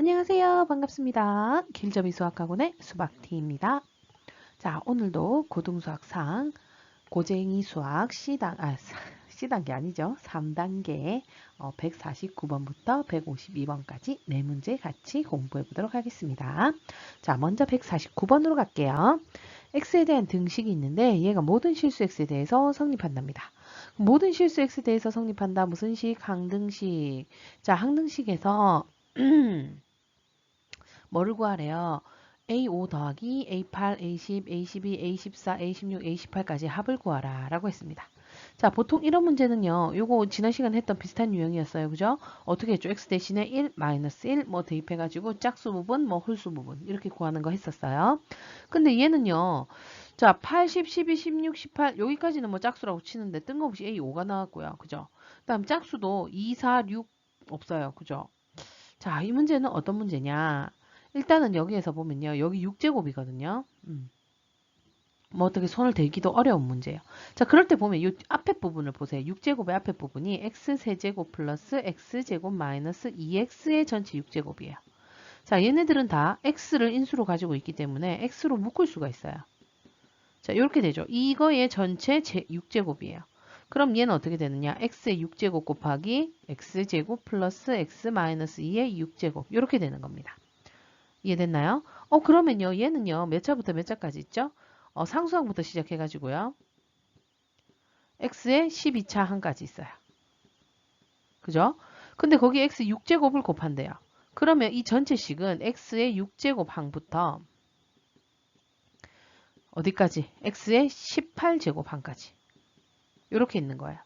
안녕하세요. 반갑습니다. 길점이 수학학원의 수박티입니다. 자, 오늘도 고등수학상 고쟁이 수학 C단, 아, C단계 아니죠. 3단계 어, 149번부터 152번까지 네 문제 같이 공부해 보도록 하겠습니다. 자, 먼저 149번으로 갈게요. x에 대한 등식이 있는데 얘가 모든 실수 x에 대해서 성립한답니다. 모든 실수 x에 대해서 성립한다. 무슨 식? 항등식. 자, 항등식에서 뭐를 구하래요? A5 더하기 A8, A10, A12, A14, A16, A18까지 합을 구하라 라고 했습니다. 자, 보통 이런 문제는요. 요거 지난 시간 했던 비슷한 유형이었어요. 그죠? 어떻게 했죠? x 대신에 1, 마이너스 1 뭐 대입해가지고 짝수 부분, 뭐 홀수 부분 이렇게 구하는 거 했었어요. 근데 얘는요. 자, 80, 12, 16, 18 여기까지는 뭐 짝수라고 치는데 뜬금없이 A5가 나왔고요. 그죠? 그 다음 짝수도 2, 4, 6 없어요. 그죠? 자, 이 문제는 어떤 문제냐? 일단은 여기에서 보면요. 여기 6제곱이거든요. 음. 뭐 어떻게 손을 대기도 어려운 문제예요. 자, 그럴 때 보면 이 앞에 부분을 보세요. 6제곱의 앞에 부분이 x세제곱 플러스 x제곱 마이너스 2x의 전체 6제곱이에요. 자, 얘네들은 다 x를 인수로 가지고 있기 때문에 x로 묶을 수가 있어요. 자, 이렇게 되죠. 이거의 전체 6제곱이에요. 그럼 얘는 어떻게 되느냐? x의 6제곱 곱하기 x제곱 플러스 x 마이너스 2의 6제곱 이렇게 되는 겁니다. 이해됐나요? 어 그러면요 얘는요 몇 차부터 몇 차까지 있죠? 어, 상수항부터 시작해가지고요. x에 12차 한까지 있어요. 그죠? 근데 거기 x 6제곱을 곱한대요. 그러면 이 전체식은 x의 6제곱 항부터 어디까지? x의 18제곱 항까지. 이렇게 있는 거예요.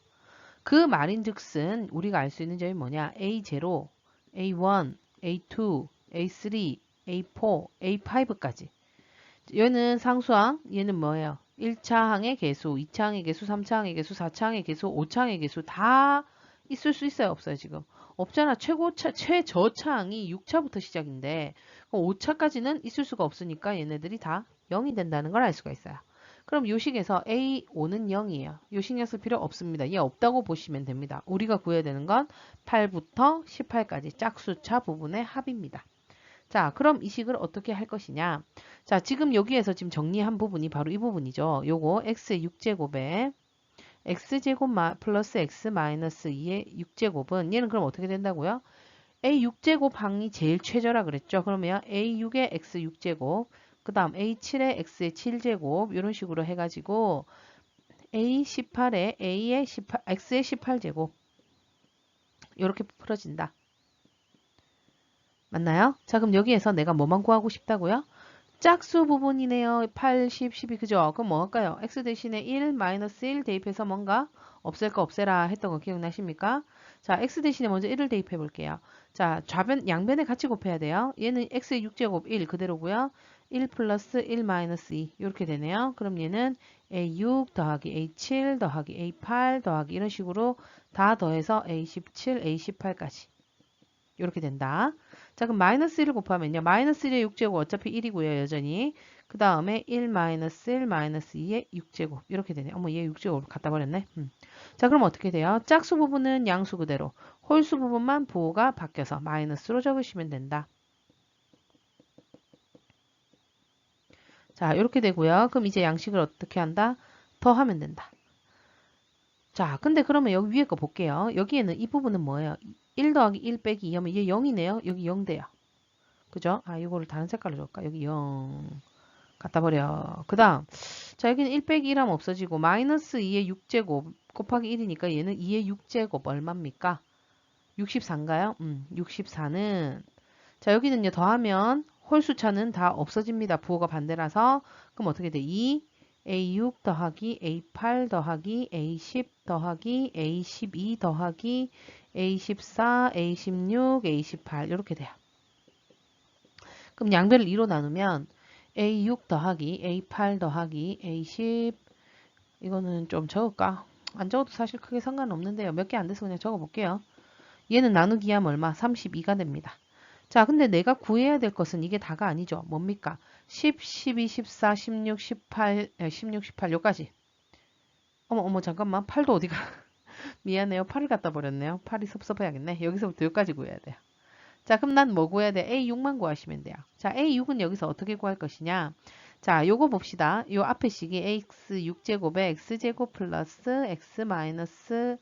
그 말인즉슨 우리가 알 수 있는 점이 뭐냐? A0, A1, A2, A3, A4, A5까지. 얘는 상수항, 얘는 뭐예요? 1차 항의 개수, 2차 항의 개수, 3차 항의 개수, 4차 항의 개수, 5차 항의 개수 다 있을 수 있어요? 없어요 지금? 없잖아. 최고차, 최저차 항이 6차부터 시작인데 5차까지는 있을 수가 없으니까 얘네들이 다 0이 된다는 걸 알 수가 있어요. 그럼 요식에서 A5는 0이에요. 요식 녀석 필요 없습니다. 얘 없다고 보시면 됩니다. 우리가 구해야 되는 건 8부터 18까지 짝수차 부분의 합입니다. 자, 그럼 이 식을 어떻게 할 것이냐? 자, 지금 여기에서 지금 정리한 부분이 바로 이 부분이죠. 요거 x의 6제곱에 x제곱 플러스 x 마이너스 2의 6제곱은 얘는 그럼 어떻게 된다고요? a6제곱 항이 제일 최저라 그랬죠. 그러면 a6의 x 6제곱 그 다음 a7의 x의 7제곱 이런 식으로 해가지고 a18에 a의 18, x의 18제곱 이렇게 풀어진다. 맞나요? 자 그럼 여기에서 내가 뭐만 구하고 싶다고요? 짝수 부분이네요. 8, 10, 12 그죠? 그럼 뭐 할까요? x 대신에 1, 마이너스 1 대입해서 뭔가 없앨 거 없애라 했던 거 기억나십니까? 자 x 대신에 먼저 1을 대입해 볼게요. 자 좌변 양변에 같이 곱해야 돼요. 얘는 x의 6제곱 1 그대로고요. 1 플러스 1 마이너스 2 이렇게 되네요. 그럼 얘는 a6 더하기 a7 더하기 a8 더하기 이런 식으로 다 더해서 a17, a18까지 이렇게 된다. 자 그럼 마이너스 1을 곱하면요. 마이너스 1의 6제곱 어차피 1이고요. 여전히. 그 다음에 1 마이너스 1 마이너스 2의 6제곱 이렇게 되네요. 어머 얘 6제곱 갖다 버렸네. 음. 자 그럼 어떻게 돼요? 짝수 부분은 양수 그대로 홀수 부분만 부호가 바뀌어서 마이너스로 적으시면 된다. 자 이렇게 되고요. 그럼 이제 양식을 어떻게 한다? 더 하면 된다. 자 근데 그러면 여기 위에 거 볼게요. 여기에는 이 부분은 뭐예요? 1 더하기 1 빼기 2 하면 얘 0이네요. 여기 0 돼요. 그죠? 아, 이거를 다른 색깔로 줄까? 여기 0. 갖다 버려. 그 다음. 자, 여기는 1 빼기 1 하면 없어지고, 마이너스 2의 6제곱 곱하기 1이니까 얘는 2의 6제곱 얼마입니까? 64인가요? 음, 64는. 자, 여기는요, 더하면 홀수차는 다 없어집니다. 부호가 반대라서. 그럼 어떻게 돼? 2, A6 더하기 A8 더하기 A10 더하기 A12 더하기 A14, A16, A18 이렇게 돼요. 그럼 양변을 2로 나누면 A6 더하기 A8 더하기 A10 이거는 좀 적을까? 안 적어도 사실 크게 상관없는데요. 몇 개 안 돼서 그냥 적어볼게요. 얘는 나누기 하면 얼마? 32가 됩니다. 자, 근데 내가 구해야 될 것은 이게 다가 아니죠. 뭡니까? 10, 12, 14, 16, 18, 16, 18 여기까지. 어머, 어머, 잠깐만. 8도 어디가? 미안해요. 8을 갖다 버렸네요. 8이 섭섭해야겠네. 여기서부터 여기까지 구해야 돼요. 자, 그럼 난 뭐 구해야 돼? A6만 구하시면 돼요. 자, A6은 여기서 어떻게 구할 것이냐? 자, 요거 봅시다. 요 앞에 식이 x 6제곱에 x제곱 플러스 x 마이너스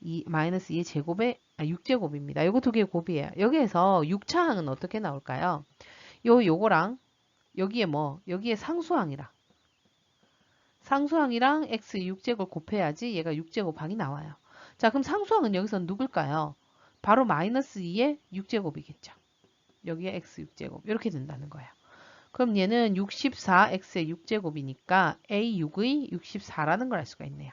2, 마이너스 2의 제곱에 아, 6제곱입니다. 요거 두 개의 곱이에요. 여기에서 6차항은 어떻게 나올까요? 요 요거랑 여기에 뭐 여기에 상수항이랑 상수항이랑 x 6제곱 곱해야지 얘가 6제곱항이 나와요. 자 그럼 상수항은 여기서 누굴까요? 바로 마이너스 2의 6제곱이겠죠. 여기에 x 6제곱 이렇게 된다는 거예요. 그럼 얘는 64x의 6제곱이니까 a6의 64라는 걸 알 수가 있네요.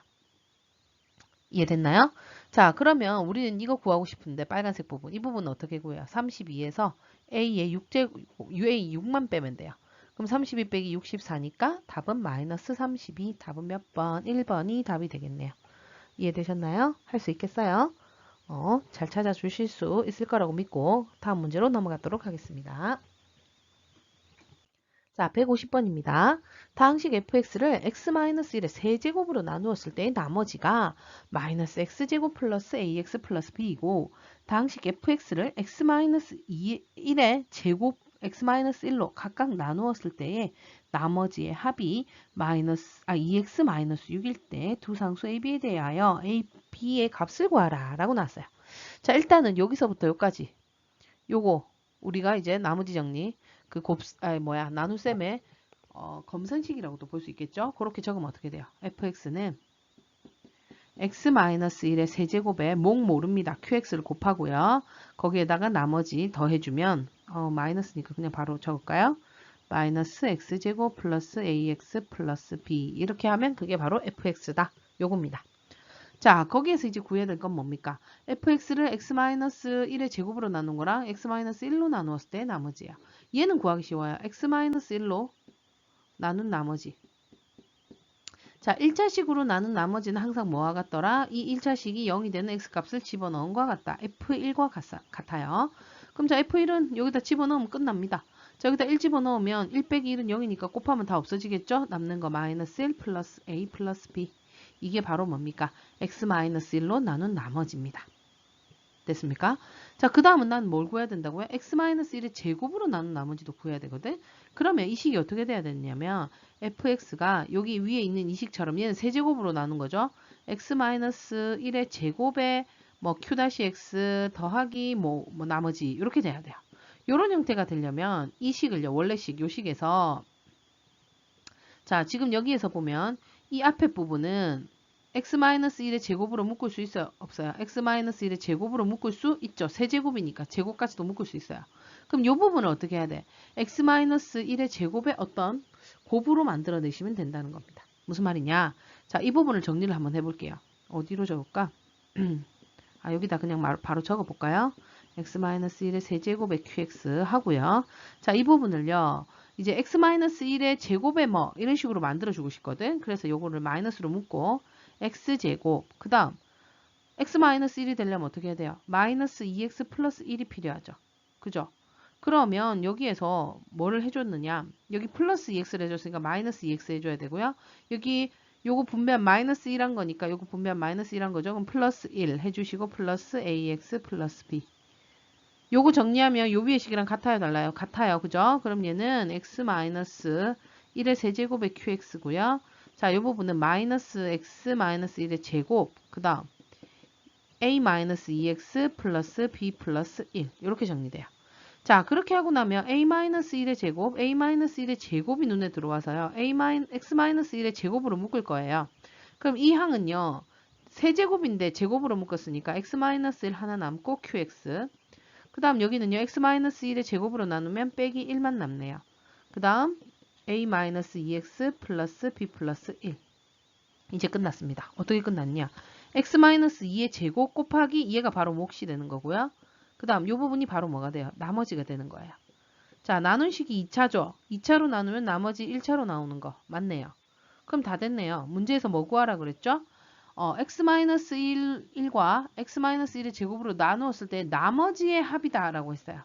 이해됐나요? 자 그러면 우리는 이거 구하고 싶은데 빨간색 부분 이 부분은 어떻게 구해요? 32에서 a의 6제곱 a 6만 빼면 돼요. 그럼 32 빼기 64니까 답은 마이너스 32 답은 몇 번? 1번이 답이 되겠네요. 이해되셨나요? 할 수 있겠어요? 어, 잘 찾아주실 수 있을 거라고 믿고 다음 문제로 넘어가도록 하겠습니다. 자, 150번입니다. 다항식 fx를 x-1의 세제곱으로 나누었을 때 나머지가 마이너스 x제곱 플러스 ax 플러스 b이고 다항식 fx를 x-1의 제곱 x-1로 각각 나누었을 때에 나머지의 합이 마이너스 아 2x 마이너스 6일 때 두 상수 a, b에 대하여 a, b의 값을 구하라 라고 나왔어요. 자 일단은 여기서부터 여기까지 요거 우리가 이제 나머지 정리 그 곱, 아 뭐야 나눗셈의 어, 검선식이라고도 볼 수 있겠죠. 그렇게 적으면 어떻게 돼요? fx는 x-1의 세제곱에 목 모릅니다. qx를 곱하고요. 거기에다가 나머지 더해주면 어, 마이너스니까 그냥 바로 적을까요? 마이너스 x제곱 플러스 ax 플러스 b 이렇게 하면 그게 바로 fx다. 요겁니다. 자 거기에서 이제 구해야 될 건 뭡니까? fx를 x-1의 제곱으로 나눈 거랑 x-1로 나누었을 때 나머지예요. 얘는 구하기 쉬워요. x-1로 나눈 나머지 자, 1차식으로 나눈 나머지는 항상 뭐와 같더라? 이 1차식이 0이 되는 x값을 집어넣은 것과 같다. f1과 같아요. 그럼 자, f1은 여기다 집어넣으면 끝납니다. 자, 여기다 1 집어넣으면 1 빼기 1은 0이니까 곱하면 다 없어지겠죠? 남는 거 마이너스 1 플러스 a 플러스 b. 이게 바로 뭡니까? x 마이너스 1로 나눈 나머지입니다. 됐습니까? 자, 그 다음은 난 뭘 구해야 된다고요? x-1의 제곱으로 나눈 나머지도 구해야 되거든? 그러면 이 식이 어떻게 돼야 되냐면 fx가 여기 위에 있는 이 식처럼 얘는 세제곱으로 나눈 거죠? x-1의 제곱에 뭐 q-x 더하기 뭐, 뭐 나머지 이렇게 돼야 돼요. 이런 형태가 되려면 이 식을요. 원래 식 요 식에서 자 지금 여기에서 보면 이 앞에 부분은 x-1의 제곱으로 묶을 수 있어요? 없어요? x-1의 제곱으로 묶을 수 있죠. 세제곱이니까 제곱까지도 묶을 수 있어요. 그럼 이 부분을 어떻게 해야 돼? x-1의 제곱의 어떤 곱으로 만들어내시면 된다는 겁니다. 무슨 말이냐? 자, 이 부분을 정리를 한번 해볼게요. 어디로 적을까? 아, 여기다 그냥 바로 적어볼까요? x-1의 세제곱의 qx 하고요. 자, 이 부분을요. 이제 x-1의 제곱의 뭐 이런 식으로 만들어 주고 싶거든. 그래서 요거를 마이너스로 묶고 x제곱 그 다음 x-1이 되려면 어떻게 해야 돼요? 마이너스 2x 플러스 1이 필요하죠. 그죠? 그러면 여기에서 뭐를 해줬느냐 여기 플러스 2x를 해줬으니까 마이너스 2x 해줘야 되고요. 여기 요거 분배한 마이너스 1한 거니까 요거 분배한 마이너스 1한 거죠. 그럼 플러스 1 해주시고 플러스 ax 플러스 b 요거 정리하면 요 위의 식이랑 같아요 달라요? 같아요. 그죠? 그럼 얘는 x 마이너스 1의 세제곱의 qx고요. 자, 이 부분은 마이너스 x 마이너스 1의 제곱, 그 다음 a 마이너스 2x 플러스 b 플러스 1 이렇게 정리돼요. 자, 그렇게 하고 나면 a 마이너스 1의 제곱, a 마이너스 1의 제곱이 눈에 들어와서요. a 마이 x 마이너스 1의 제곱으로 묶을 거예요. 그럼 이 항은요. 세제곱인데 제곱으로 묶었으니까 x 마이너스 1 하나 남고 qx 그 다음 여기는요. x 마이너스 1의 제곱으로 나누면 빼기 1만 남네요. 그 다음 a-2x 플러스 b 플러스 1 이제 끝났습니다. 어떻게 끝났냐? x-2의 제곱 곱하기 2가 바로 몫이 되는 거고요. 그 다음 이 부분이 바로 뭐가 돼요? 나머지가 되는 거예요. 자, 나눈 식이 2차죠. 2차로 나누면 나머지 1차로 나오는 거 맞네요. 그럼 다 됐네요. 문제에서 뭐 구하라 그랬죠? 어, x-1, 1과 x-1의 제곱으로 나누었을 때 나머지의 합이다 라고 했어요.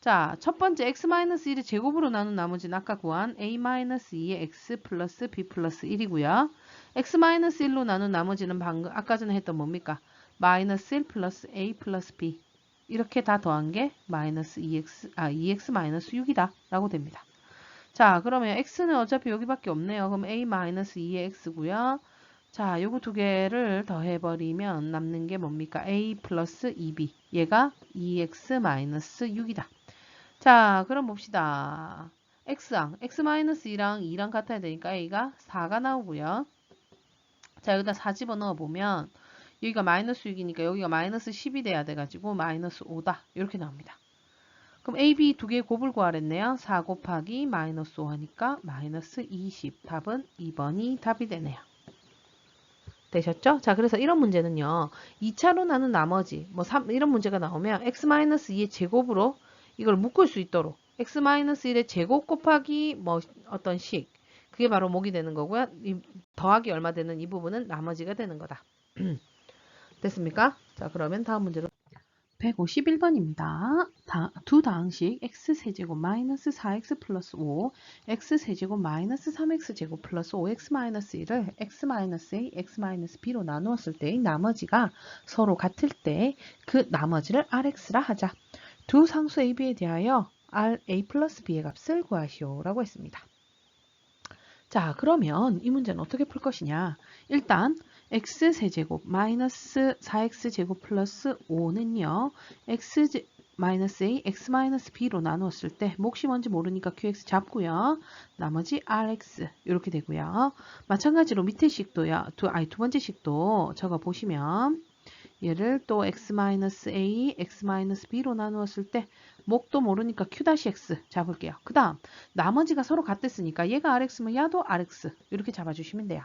자, 첫 번째 x-1의 제곱으로 나눈 나머지는 아까 구한 a-2의 x 플러스 b 플러스 1이고요. x-1로 나눈 나머지는 방금 아까 전에 했던 뭡니까? 마이너스 1 플러스 a 플러스 b 이렇게 다 더한 게 마이너스 2x, 아, 2x 마이너스 6이다. 라고 됩니다. 자, 그러면 x는 어차피 여기밖에 없네요. 그럼 a 마이너스 2의 x고요. 자, 요거 두 개를 더해버리면 남는 게 뭡니까? a 플러스 2b. 얘가 2x 마이너스 6이다. 자, 그럼 봅시다. x랑, x 마이너스 2랑 2랑 같아야 되니까 a가 4가 나오고요. 자, 여기다 4 집어넣어 보면 여기가 마이너스 6이니까 여기가 마이너스 10이 돼야 돼가지고 마이너스 5다. 이렇게 나옵니다. 그럼 A, B 두 개의 곱을 구하랬네요. 4 곱하기 마이너스 5 하니까 마이너스 20. 답은 2번이 답이 되네요. 되셨죠? 자, 그래서 이런 문제는요. 2차로 나눈 나머지 뭐 3, 이런 문제가 나오면 x-2의 제곱으로 이걸 묶을 수 있도록 x-1의 제곱 곱하기 뭐 어떤 식 그게 바로 목이 되는 거고요. 이 더하기 얼마 되는 이 부분은 나머지가 되는 거다. 됐습니까? 자, 그러면 다음 문제로 151번입니다. 다, 두 다항식 x세제곱 마이너스 4x 플러스 5, x세제곱 마이너스 3x제곱 플러스 5x 마이너스 1을 x 마이너스 a, x 마이너스 b로 나누었을 때 나머지가 서로 같을 때 그 나머지를 rx라 하자. 두 상수 a, b에 대하여 r, a 플러스 b의 값을 구하시오 라고 했습니다. 자 그러면 이 문제는 어떻게 풀 것이냐 일단 x세제곱 마이너스 4x제곱 플러스 5는요. x 마이너스 a, x 마이너스 b로 나누었을 때 몫이 뭔지 모르니까 qx 잡고요. 나머지 rx 이렇게 되고요. 마찬가지로 밑에 식도요. 두, 아니 두 번째 식도 적어 보시면 얘를 또 x 마이너스 a, x 마이너스 b로 나누었을 때 목도 모르니까 q-x 잡을게요. 그 다음 나머지가 서로 같았으니까 얘가 rx면 야도 rx 이렇게 잡아주시면 돼요.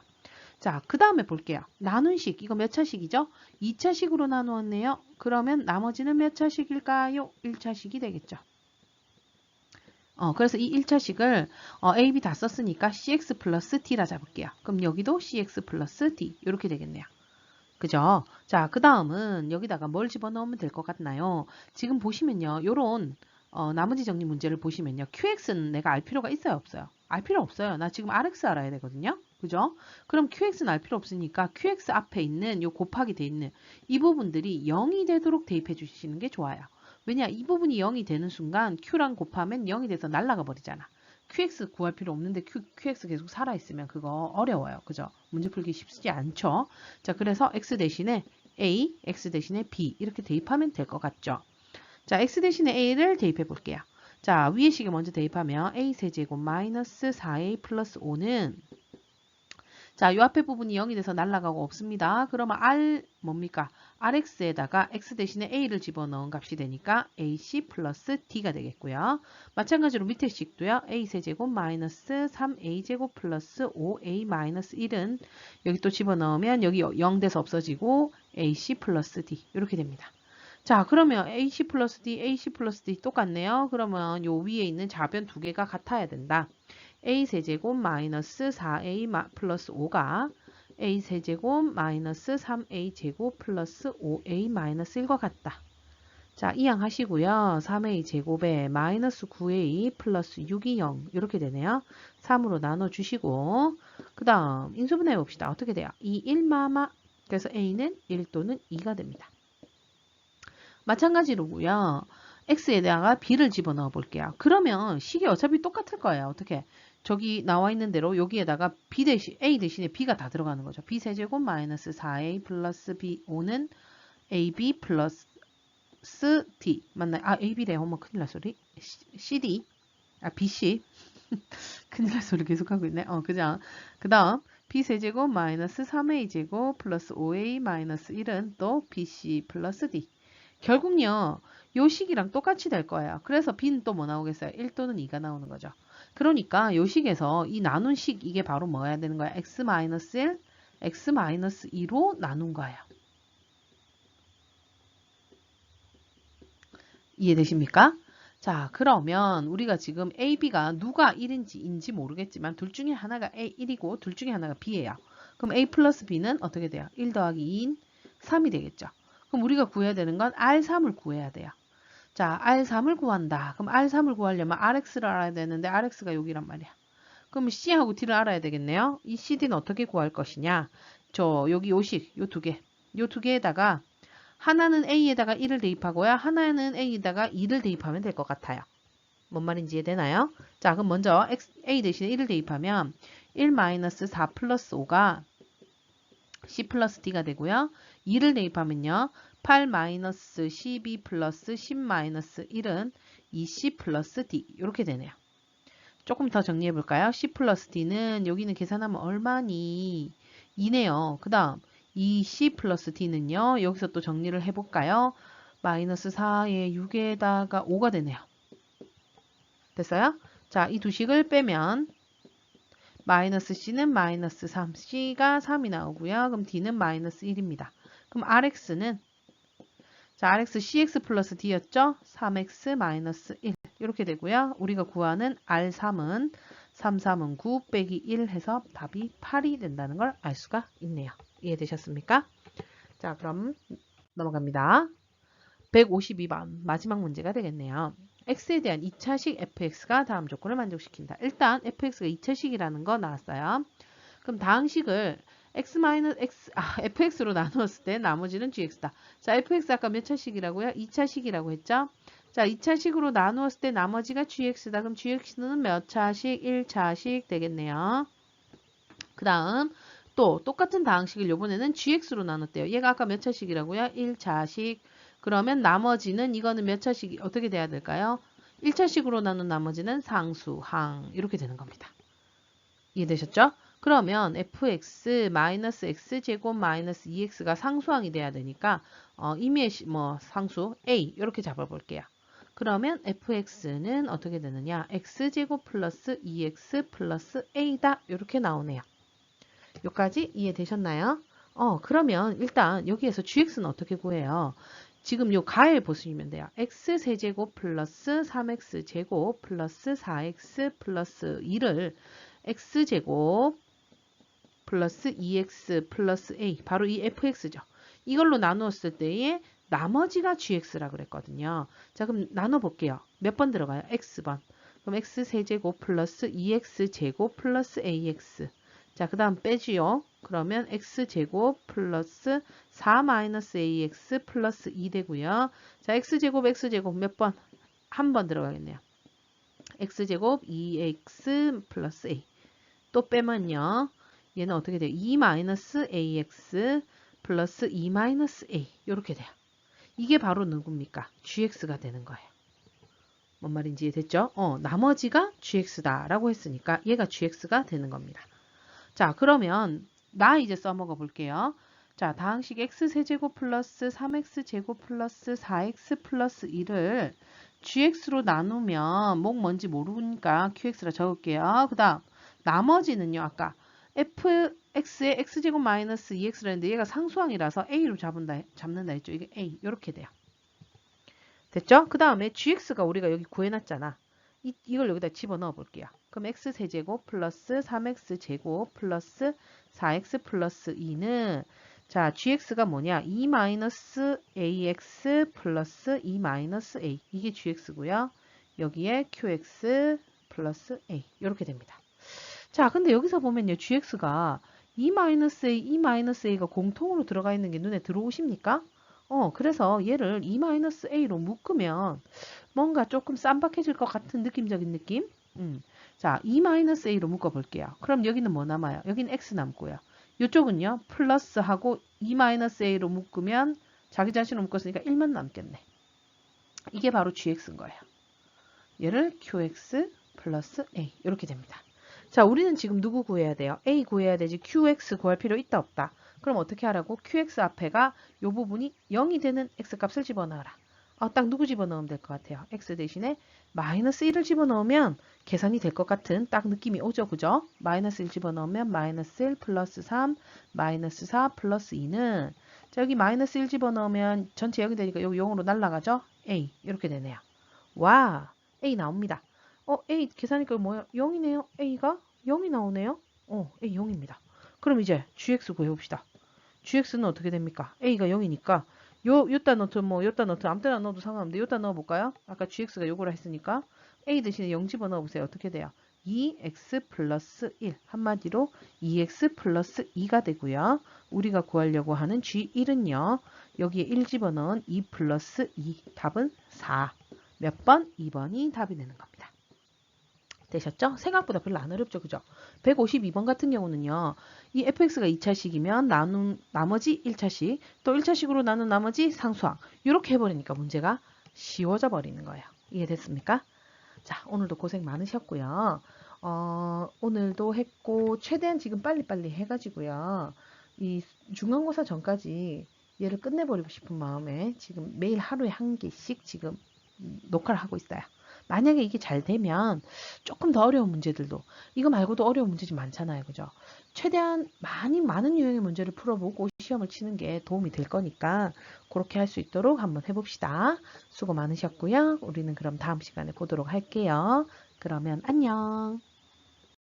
자, 그 다음에 볼게요. 나눈식, 이거 몇 차식이죠? 2차식으로 나누었네요. 그러면 나머지는 몇 차식일까요? 1차식이 되겠죠. 어, 그래서 이 1차식을 어, A, B 다 썼으니까 CX 플러스 D라 잡을게요. 그럼 여기도 CX 플러스 D 이렇게 되겠네요. 그죠? 자, 그 다음은 여기다가 뭘 집어넣으면 될 것 같나요? 지금 보시면요. 요런 어, 나머지 정리 문제를 보시면요. QX는 내가 알 필요가 있어요? 없어요? 알 필요 없어요. 나 지금 RX 알아야 되거든요. 그죠? 그럼 QX는 알 필요 없으니까 QX 앞에 있는 요 곱하기 돼 있는 이 부분들이 0이 되도록 대입해 주시는 게 좋아요. 왜냐? 이 부분이 0이 되는 순간 Q랑 곱하면 0이 돼서 날아가 버리잖아. QX 구할 필요 없는데 Q, QX 계속 살아있으면 그거 어려워요. 그죠? 문제 풀기 쉽지 않죠? 자, 그래서 X 대신에 A, X 대신에 B 이렇게 대입하면 될 것 같죠? 자, X 대신에 A를 대입해 볼게요. 자, 위에 식에 먼저 대입하면 A 세제곱 마이너스 4A 플러스 5는 자, 요 앞에 부분이 0이 돼서 날아가고 없습니다. 그러면 R 뭡니까? RX에다가 X 대신에 A를 집어넣은 값이 되니까 AC 플러스 D가 되겠고요. 마찬가지로 밑에 식도요. A 세제곱 마이너스 3A제곱 플러스 5A 마이너스 1은 여기 또 집어넣으면 여기 0 돼서 없어지고 AC 플러스 D 이렇게 됩니다. 자 그러면 AC 플러스 D, AC 플러스 D 똑같네요. 그러면 요 위에 있는 좌변 두 개가 같아야 된다. A 세제곱 마이너스 4a 플러스 5가 a 세제곱 마이너스 3a 제곱 플러스 5a 마이너스 1과 같다. 자, 이항하시고요. 3a 제곱에 마이너스 9a 플러스 6이 0 이렇게 되네요. 3으로 나눠주시고 그 다음 인수분해 봅시다. 어떻게 돼요? 2, 1마마 그래서 a는 1 또는 2가 됩니다. 마찬가지로고요. x에다가 b를 집어넣어 볼게요. 그러면 식이 어차피 똑같을 거예요. 어떻게? 저기 나와 있는 대로 여기에다가 b 대신 a 대신에 b가 다 들어가는 거죠. b 세제곱 마이너스 4a 플러스 b 5는 ab 플러스 d 맞나요? 아 ab래 어머 큰일 날 소리 cd 아 bc 큰일 날 소리 계속하고 있네. 어 그죠? 그 다음 b 세제곱 마이너스 3a 제곱 플러스 5a 마이너스 1은 또 bc 플러스 d 결국요 요 식이랑 똑같이 될 거예요. 그래서 b는 또 뭐 나오겠어요? 1 또는 2가 나오는 거죠. 그러니까 요 식에서 이 나눈 식 이게 바로 뭐야 되는 거야? x-1, x-2로 나눈 거예요. 이해되십니까? 자 그러면 우리가 지금 A, B가 누가 1인지 인지 모르겠지만 둘 중에 하나가 A 1이고 둘 중에 하나가 B예요. 그럼 A 플러스 B는 어떻게 돼요? 1 더하기 2인 3이 되겠죠. 그럼 우리가 구해야 되는 건 R3을 구해야 돼요. 자, R3을 구한다. 그럼 R3을 구하려면 RX를 알아야 되는데 RX가 여기란 말이야. 그럼 C하고 D를 알아야 되겠네요. 이 CD는 어떻게 구할 것이냐? 저 여기 요식 요 두 개. 요 두 개에다가 하나는 a에다가 1을 대입하고요. 하나는 a에다가 2를 대입하면 될 것 같아요. 뭔 말인지 이해되나요? 자, 그럼 먼저 a 대신에 1을 대입하면 1-4 플러스 5가 c 플러스 d가 되고요. 2를 대입하면요. 8-12 플러스 10 1은 2c 플러스 d 이렇게 되네요. 조금 더 정리해 볼까요? c 플러스 d는 여기는 계산하면 얼마니? 2네요. 그 다음 2c 플러스 d는요. 여기서 또 정리를 해볼까요? 마이너스 4에 6에다가 5가 되네요. 됐어요? 자, 이 두 식을 빼면 마이너스 c는 마이너스 3, c가 3이 나오고요. 그럼 d는 마이너스 1입니다. 그럼 rx는 자, rx cx 플러스 d였죠? 3x 마이너스 1 이렇게 되고요. 우리가 구하는 r3은 3, 3은 9 빼기 1 해서 답이 8이 된다는 걸 알 수가 있네요. 이해되셨습니까? 자, 그럼 넘어갑니다. 152번 마지막 문제가 되겠네요. x에 대한 2차식 fx가 다음 조건을 만족시킨다. 일단 fx가 2차식이라는 거 나왔어요. 그럼 다항식을 x x 아, fx로 나누었을 때 나머지는 gx다. 자, fx 아까 몇 차식이라고요? 2차식이라고 했죠? 자, 2차식으로 나누었을 때 나머지가 gx다. 그럼 gx는 몇 차식? 1차식 되겠네요. 그 다음 또 똑같은 다항식을 요번에는 gx로 나눴대요. 얘가 아까 몇 차식이라고요? 1차식. 그러면 나머지는 이거는 몇 차식이 어떻게 돼야 될까요? 1차식으로 나눈 나머지는 상수, 항 이렇게 되는 겁니다. 이해되셨죠? 그러면 fx 마이너스 x제곱 마이너스 2x가 상수항이 돼야 되니까 어, 임의의 뭐 상수 a 이렇게 잡아볼게요. 그러면 fx는 어떻게 되느냐? x제곱 플러스 2x 플러스 a다 이렇게 나오네요. 여기까지 이해되셨나요? 어 그러면 일단 여기에서 gx는 어떻게 구해요? 지금 요 가에 보시면 돼요. x세제곱 플러스 3x제곱 플러스 4x 플러스 2를 x제곱 플러스 2x 플러스 a 바로 이 fx죠. 이걸로 나누었을 때에 나머지가 gx라 그랬거든요. 자 그럼 나눠볼게요. 몇 번 들어가요? x번. 그럼 x세제곱 플러스 2x제곱 플러스 ax 자, 그 다음 빼지요. 그러면 x제곱 플러스 4-ax 플러스 2 되고요. 자, x제곱, x제곱 몇 번? 한 번 들어가겠네요. x제곱 2x 플러스 a. 또 빼면요. 얘는 어떻게 돼요? 2-ax 플러스 2-a. 이렇게 돼요. 이게 바로 누굽니까? gx가 되는 거예요. 뭔 말인지 이해됐죠? 어, 나머지가 gx다라고 했으니까 얘가 gx가 되는 겁니다. 자, 그러면 나 이제 써먹어 볼게요. 자, 다항식 x세제곱 플러스 3x제곱 플러스 4x 플러스 1을 gx로 나누면 목 뭔지 모르니까 qx라 적을게요. 그 다음 나머지는요. 아까 fx의 x제곱 마이너스 2x라 했는데 얘가 상수항이라서 a로 잡는다, 잡는다 했죠. 이게 a 이렇게 돼요. 됐죠? 그 다음에 gx가 우리가 여기 구해놨잖아. 이, 이걸 여기다 집어넣어 볼게요. 그럼 x세제곱 플러스 3x제곱 플러스 4x 플러스 2는 자 gx가 뭐냐 2 마이너스 ax 플러스 2 마이너스 a 이게 gx고요. 여기에 qx 플러스 a 이렇게 됩니다. 자 근데 여기서 보면요 gx가 2 마이너스 a, 2 마이너스 a가 공통으로 들어가 있는 게 눈에 들어오십니까? 어 그래서 얘를 2 마이너스 a로 묶으면 뭔가 조금 쌈박해질 것 같은 느낌적인 느낌? 음. 자, 2-a로 묶어볼게요. 그럼 여기는 뭐 남아요? 여기는 x 남고요. 이쪽은요. 플러스하고 2-a로 묶으면 자기 자신을 묶었으니까 1만 남겠네. 이게 바로 gx인 거예요. 얘를 qx 플러스 a 이렇게 됩니다. 자, 우리는 지금 누구 구해야 돼요? a 구해야 되지 qx 구할 필요 있다 없다. 그럼 어떻게 하라고? qx 앞에가 이 부분이 0이 되는 x값을 집어넣어라. 어, 딱 누구 집어넣으면 될 것 같아요? x 대신에 마이너스 1을 집어넣으면 계산이 될 것 같은 딱 느낌이 오죠. 그죠? 마이너스 1 집어넣으면 마이너스 1 플러스 3 마이너스 4 플러스 2는 자 여기 마이너스 1 집어넣으면 전체 여기 되니까 여기 0으로 날라가죠? a 이렇게 되네요. 와 a 나옵니다. 어 a 계산이니까 뭐야? 0이네요. a가 0이 나오네요. 어 a 0입니다. 그럼 이제 gx 구해봅시다. gx는 어떻게 됩니까? a가 0이니까 요, 요따 노트, 뭐, 요따 노트, 아무 때나 넣어도 상관없는데, 요따 넣어볼까요? 아까 gx가 요거라 했으니까, a 대신에 0 집어넣어보세요. 어떻게 돼요? 2x 플러스 1 한마디로 2x 플러스 2가 되고요. 우리가 구하려고 하는 G1은요. 여기에 1 집어넣은 2 플러스 2 답은 4. 몇 번? 2번이 답이 되는 겁니다. 되셨죠? 생각보다 별로 안 어렵죠. 그죠? 152번 같은 경우는요. 이 fx가 2차식이면 나눈 나머지 1차식 또 1차식으로 나눈 나머지 상수항 이렇게 해버리니까 문제가 쉬워져 버리는 거예요. 이해됐습니까? 자 오늘도 고생 많으셨고요. 어, 오늘도 했고 최대한 지금 빨리빨리 해가지고요. 이 중간고사 전까지 얘를 끝내버리고 싶은 마음에 지금 매일 하루에 한 개씩 지금 녹화를 하고 있어요. 만약에 이게 잘 되면 조금 더 어려운 문제들도 이거 말고도 어려운 문제 좀 많잖아요. 그죠? 최대한 많이 많은 유형의 문제를 풀어보고 시험을 치는 게 도움이 될 거니까 그렇게 할 수 있도록 한번 해봅시다. 수고 많으셨고요. 우리는 그럼 다음 시간에 보도록 할게요. 그러면 안녕.